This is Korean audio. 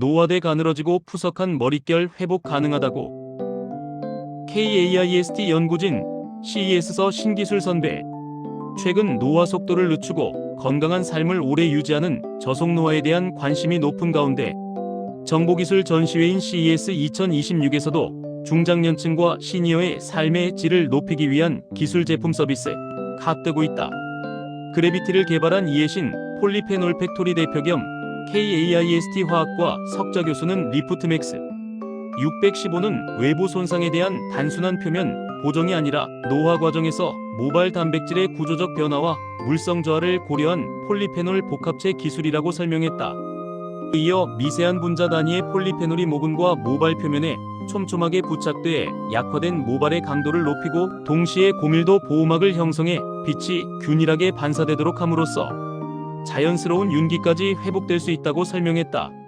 노화돼 가늘어지고 푸석한 머릿결 회복 가능하다고. KAIST 연구진 CES서 신기술 선배. 최근 노화 속도를 늦추고 건강한 삶을 오래 유지하는 저속 노화에 대한 관심이 높은 가운데 정보기술 전시회인 CES 2026에서도 중장년층과 시니어의 삶의 질을 높이기 위한 기술 제품 서비스 갓 뜨고 있다. 그래비티를 개발한 이해신 폴리페놀 팩토리 대표 겸 KAIST 화학과 석좌 교수는 리프트맥스 615는 외부 손상에 대한 단순한 표면 보정이 아니라 노화 과정에서 모발 단백질의 구조적 변화와 물성 저하를 고려한 폴리페놀 복합체 기술이라고 설명했다. 이어 미세한 분자 단위의 폴리페놀이 모근과 모발 표면에 촘촘하게 부착돼 약화된 모발의 강도를 높이고 동시에 고밀도 보호막을 형성해 빛이 균일하게 반사되도록 함으로써 자연스러운 윤기까지 회복될 수 있다고 설명했다.